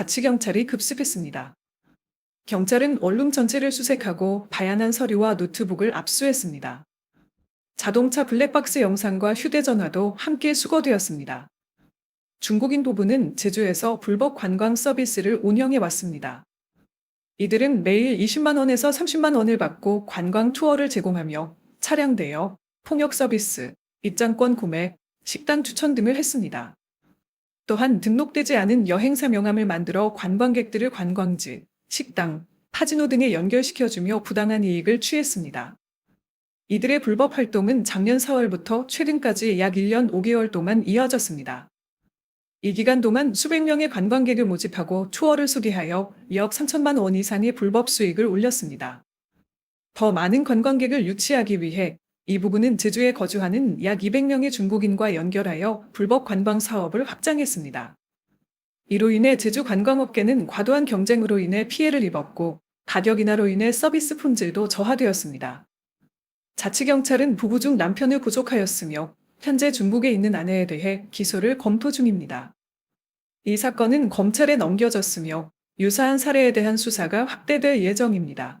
자치경찰이 급습했습니다. 경찰은 원룸 전체를 수색하고 다양한 서류와 노트북을 압수했습니다. 자동차 블랙박스 영상과 휴대전화도 함께 수거되었습니다. 중국인 부부는 제주에서 불법 관광 서비스를 운영해 왔습니다. 이들은 매일 20만 원에서 30만 원을 받고 관광 투어를 제공하며 차량 대여, 통역 서비스, 입장권 구매, 식당 추천 등을 했습니다. 또한 등록되지 않은 여행사 명함을 만들어 관광객들을 관광지, 식당, 카지노 등에 연결시켜주며 부당한 이익을 취했습니다. 이들의 불법 활동은 작년 4월부터 최근까지 약 1년 5개월 동안 이어졌습니다. 이 기간 동안 수백 명의 관광객을 모집하고 투어를 소개하여 2억 3천만 원 이상의 불법 수익을 올렸습니다. 더 많은 관광객을 유치하기 위해 이 부분은 제주에 거주하는 약 200명의 중국인과 연결하여 불법 관광 사업을 확장했습니다. 이로 인해 제주 관광업계는 과도한 경쟁으로 인해 피해를 입었고 가격 인하로 인해 서비스 품질도 저하되었습니다. 자치경찰은 부부 중 남편을 구속하였으며 현재 중국에 있는 아내에 대해 기소를 검토 중입니다. 이 사건은 검찰에 넘겨졌으며 유사한 사례에 대한 수사가 확대될 예정입니다.